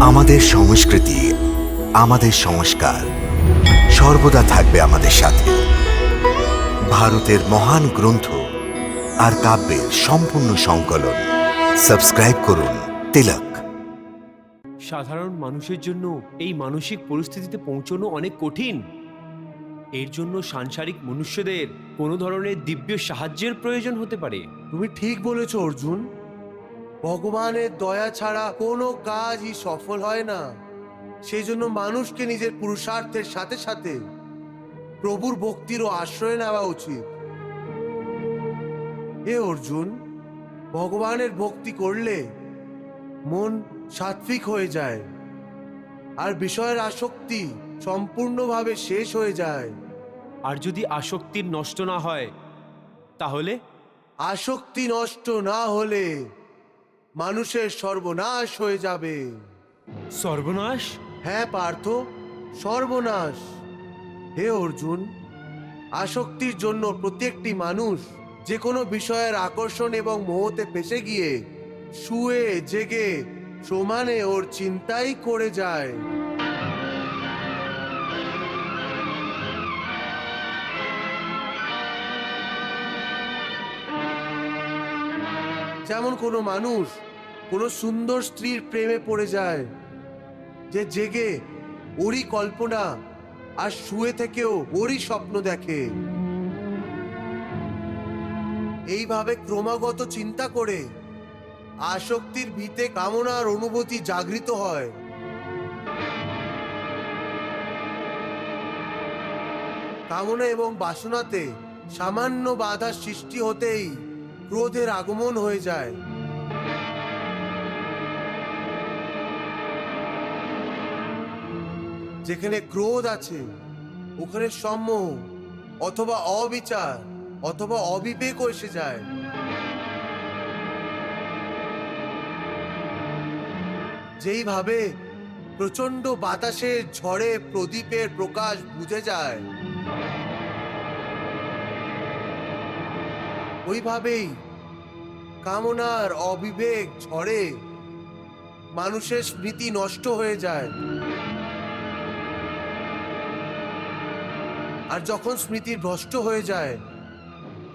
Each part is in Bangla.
আমাদের সংস্কৃতি আমাদের সংস্কার সর্বদা থাকবে আমাদের সাথে। ভারতের মহান গ্রন্থ আর কাব্যের সম্পূর্ণ সংকলন। সাবস্ক্রাইব করুন তিলক। সাধারণ মানুষের জন্য এই মানসিক পরিস্থিতিতে পৌঁছানো অনেক কঠিন। এর জন্য সাংসারিক মনুষ্যদের কোনো ধরনের দিব্য সাহায্যের প্রয়োজন হতে পারে। তুমি ঠিক বলেছ অর্জুন। ভগবানের দয়া ছাড়া কোনো কাজই সফল হয় না। সেই জন্য মানুষকে নিজের পুরুষার্থের সাথে সাথে প্রভুর ভক্তিরও আশ্রয় নেওয়া উচিত। হে অর্জুন ভগবানের ভক্তি করলে মন সাত্বিক হয়ে যায় আর বিষয়ের আসক্তি সম্পূর্ণভাবে শেষ হয়ে যায়। আর যদি আসক্তির নষ্ট না হয় তাহলে? আসক্তি নষ্ট না হলে মানুষের সর্বনাশ হয়ে যাবে। সর্বনাশ? হ্যাঁ পার্থ সর্বনাশ। হে অর্জুন আসক্তির জন্য প্রত্যেকটি মানুষ যে কোনো বিষয়ের আকর্ষণ এবং মোহতে ফেসে গিয়ে শুয়ে জেগে সমানে ওর চিন্তাই করে যায়। যেমন কোনো মানুষ কোনো সুন্দর স্ত্রীর প্রেমে পড়ে যায়, যে জেগে ওরই কল্পনা আর শুয়ে থেকেও ওরই স্বপ্ন দেখে। এইভাবে ক্রমাগত চিন্তা করে আসক্তির ভিতে কামনার অনুভূতি জাগৃত হয়। কামনা এবং বাসনাতে সামান্য বাধার সৃষ্টি হতেই ক্রোধের আগমন হয়ে যায়। যেখানে ক্রোধ আছে, ওখানে সম্মোহ অথবা অবিচার অথবা অবিবেক এসে যায়। যেইভাবে প্রচণ্ড বাতাসের ঝড়ে প্রদীপের প্রকাশ বুঝে যায় ওইভাবেই কামনার অবিবেক ঝড়ে মানুষের স্মৃতি নষ্ট হয়ে যায়। আর যখন স্মৃতি ভ্রষ্ট হয়ে যায়,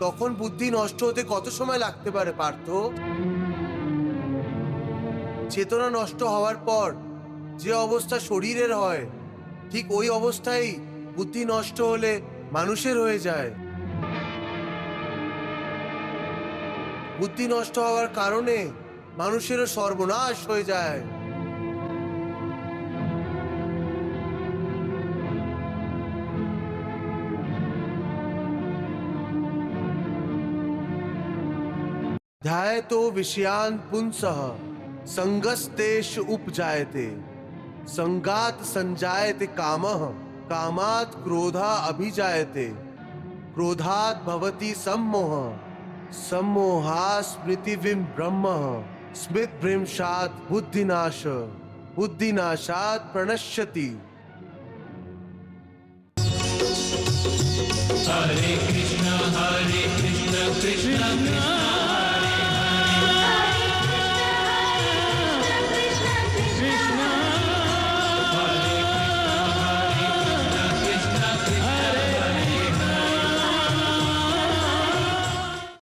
তখন বুদ্ধি নষ্ট হতে কত সময় লাগতে পারে, পার্থ? চেতনা নষ্ট হওয়ার পর যে অবস্থা শরীরের হয়, ঠিক ওই অবস্থায় বুদ্ধি নষ্ট হলে মানুষের হয়ে যায়। বুদ্ধি নষ্ট হওয়ার কারণে মানুষেরও সর্বনাশ হয়ে যায় ध्यायतो विषयान् पुंसः संगस्तेषु उपजायते संगात संजायते कामः कामात् क्रोधा अभिजायते क्रोधात् भवति सम्मोह सम्मोहा स्मृतिविम ब्रह्म स्मृत भ्रमशात बुद्धिनाश बुद्धिनाशात प्रणश्यति। हरे कृष्ण हरे कृष्ण कृष्ण कृष्ण।